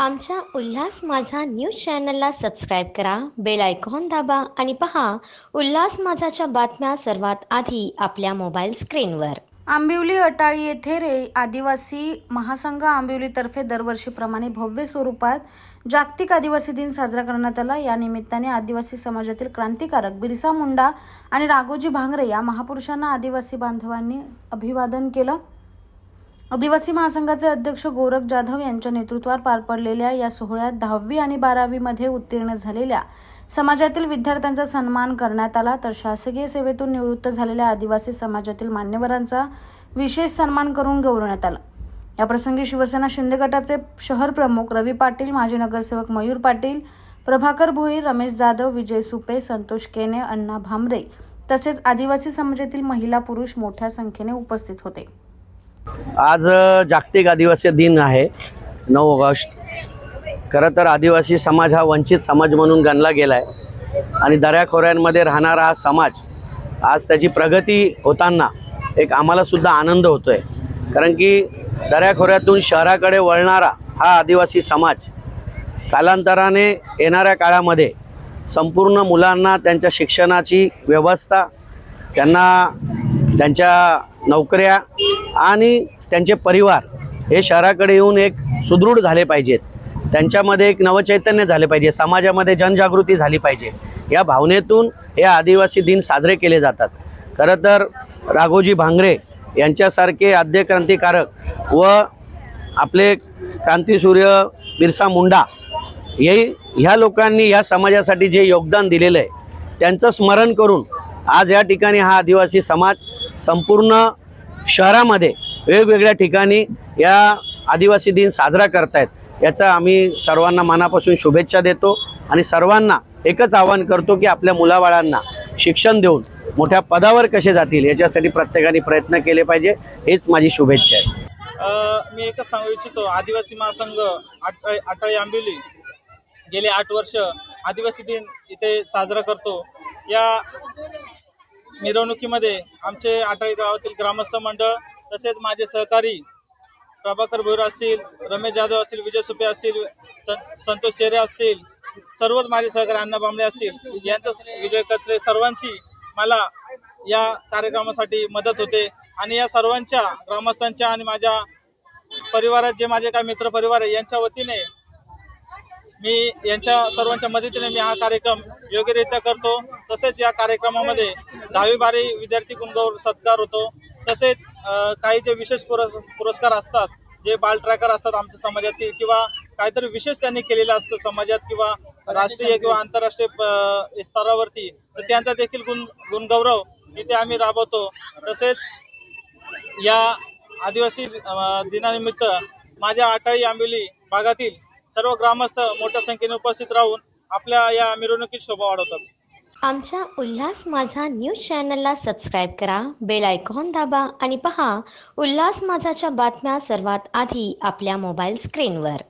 आमच्या उल्हास माझा न्यूज चॅनलला सबस्क्राईब करा बेल आयकॉन दाबा आणि पहा उल्हास माझाच्या बातम्या सर्वात आधी आपल्या मोबाईल स्क्रीनवर. आंबिवली अटाळी येथे रे आदिवासी महासंघ आंबिवलीतर्फे दरवर्षीप्रमाणे भव्य स्वरूपात जागतिक आदिवासी दिन साजरा करण्यात आला. या निमित्ताने आदिवासी समाजातील क्रांतिकारक बिरसा मुंडा आणि राघोजी भांगरे या महापुरुषांना आदिवासी बांधवांनी अभिवादन केलं. आदिवासी महासंघाचे अध्यक्ष गोरख जाधव यांच्या नेतृत्वात पार पडलेल्या या सोहळ्यात दहावी आणि बारावीमध्ये उत्तीर्ण झालेल्या समाजातील विद्यार्थ्यांचा सन्मान करण्यात आला. तर शासकीय सेवेतून निवृत्त झालेल्या आदिवासी समाजातील मान्यवरांचा विशेष सन्मान करून गौरवण्यात आला. याप्रसंगी शिवसेना शिंदे गटाचे शहर प्रमुख रवी पाटील माजी नगरसेवक मयूर पाटील प्रभाकर भोईर रमेश जाधव विजय सुपे संतोष केने अण्णा भामरे तसेच आदिवासी समाजातील महिला पुरुष मोठ्या संख्येने उपस्थित होते. आज जागतिक आदिवासी दिन आहे नऊ ऑगस्ट. खरं तर आदिवासी समाज हा वंचित समाज म्हणून गणला गेला आहे आणि दऱ्याखोऱ्यांमध्ये राहणारा हा समाज आज त्याची प्रगती होताना एक आम्हालासुद्धा आनंद होतो आहे कारण की दऱ्याखोऱ्यातून शहराकडे वळणारा हा आदिवासी समाज कालांतराने येणाऱ्या काळामध्ये संपूर्ण मुलांना त्यांच्या शिक्षणाची व्यवस्था त्यांना त्यांच्या नोकऱ्या आणि त्यांचे परिवार हे शहराकडे येऊन एक सुदृढ झाले पाहिजेत. त्यांच्यामध्ये एक नवचैतन्य झाले पाहिजे. समाजामध्ये जनजागृती झाली पाहिजे. या भावनेतून हे आदिवासी दिन साजरे केले जातात. खरं तर राघोजी भांगरे यांच्यासारखे आद्य क्रांतिकारक व आपले क्रांतीसूर्य बिरसा मुंडा हे ह्या लोकांनी या समाजासाठी जे योगदान दिलेलं आहे त्यांचं स्मरण करून आज या ठिकाणी हा आदिवासी समाज संपूर्ण शहरामध्ये वेगवेगळ्या ठिकाणी या आदिवासी दिन साजरा करतायत. याचा आम्ही सर्वांना मनापासून शुभेच्छा देतो आणि सर्वांना एकच आवाहन करतो की आपल्या मुलाबाळांना शिक्षण देऊन मोठ्या पदावर कसे जातील याच्यासाठी प्रत्येकाने प्रयत्न केले पाहिजे हेच माझी शुभेच्छा आहे. मी एकच सांगू इच्छितो आदिवासी महासंघ आटाळी आटळी आंबिवली गेले आठ वर्ष आदिवासी दिन इथे साजरा करतो. या मिरवणुकीमध्ये आमचे आटाळी गावातील ग्रामस्थ मंडळ तसेच माझे सहकारी प्रभाकर भोर असतील रमेश जाधव असतील विजय सुपे असतील सं- संतोष चेरे असतील सर्वच माझे सहकारी अण्णा बांबळे असतील यांचं विजय कचरे सर्वांची मला या कार्यक्रमासाठी मदत होते. आणि या सर्वांच्या ग्रामस्थांच्या आणि माझ्या परिवारात जे माझे काही मित्र परिवार आहे यांच्या वतीने मी यांच्या सर्वांच्या मदतीने मी हा कार्यक्रम योग्यरित्या करतो. तसेच या कार्यक्रमामध्ये दहावी बारावी विद्यार्थी गुणगौर सत्कार होतो. तसेच काही जे विशेष पुरस् पुरस्कार असतात जे बाल ट्रॅकर असतात आमच्या समाजातील किंवा काहीतरी विशेष त्यांनी केलेलं असतं समाजात किंवा राष्ट्रीय किंवा आंतरराष्ट्रीय स्तरावरती तर त्यांचा देखील गुण गुणगौरव इथे आम्ही राबवतो. तसेच या आदिवासी दिनानिमित्त माझ्या आटाळी आंबिली भागातील सर्व ग्रामस्थ मोठ्या संख्येने उपस्थित राहून आपल्या या मिरवणुकीत शोभा वाढवतात. आमच्या उल्हास माझा न्यूज चॅनलला सबस्क्राईब करा बेल आयकॉन दाबा आणि पहा उल्हास माझाच्या बातम्या सर्वात आधी आपल्या मोबाईल स्क्रीनवर.